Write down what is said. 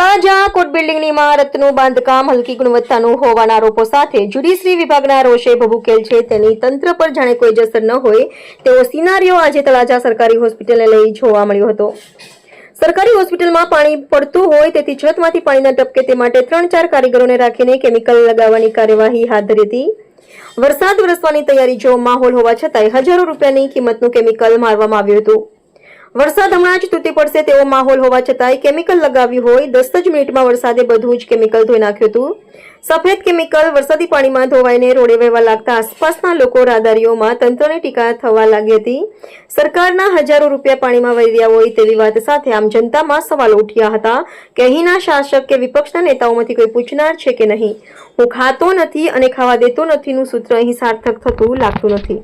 Talaja court બિલ્ડિંગની ઇમારતનું બાંધકામ હલકી ગુણવત્તાનું હોવાના આરોપો સાથે જ્યુડિશરી વિભાગના રોષે ભભૂકેલ છે. તેની તંત્ર પર જાણે કોઈ જ અસર ન હોય તેવો સિનારીઓ આજે તળાજા સરકારી હોસ્પિટલને લઈ જોવા મળ્યો હતો. સરકારી હોસ્પિટલમાં પાણી પડતું હોય તેથી છતમાંથી પાણી ન ટપકે તે માટે ત્રણ ચાર કારીગરોને રાખીને કેમિકલ લગાવવાની કાર્યવાહી હાથ ધરી હતી. વરસાદ વરસવાની તૈયારી જો માહોલ હોવા છતાંય હજારો રૂપિયાની કિંમતનું કેમિકલ મારવામાં આવ્યું હતું. વરસાદ હમણાં જ તૂટી પડશે તેવો માહોલ હોવા છતાંય કેમિકલ લગાવ્યું હોય, દસ જ મિનિટમાં વરસાદે બધું જ કેમિકલ ધોઈ નાખ્યું હતું. સફેદ કેમિકલ વરસાદી પાણીમાં ધોવાઈને રોડે વહેવા લાગતા આસપાસના લોકો રાહદારીઓમાં તંત્રની ટીકા થવા લાગી હતી. સરકારના હજારો રૂપિયા પાણીમાં વહી રહ્યા હોય તેવી વાત સાથે આમ જનતામાં સવાલો ઉઠ્યા હતા કે અહીંના શાસક કે વિપક્ષના નેતાઓમાંથી કોઈ પૂછનાર છે કે નહીં? હું ખાતો નથી અને ખાવા દેતો નથીનું સૂત્ર અહીં સાર્થક થતું લાગતું નથી.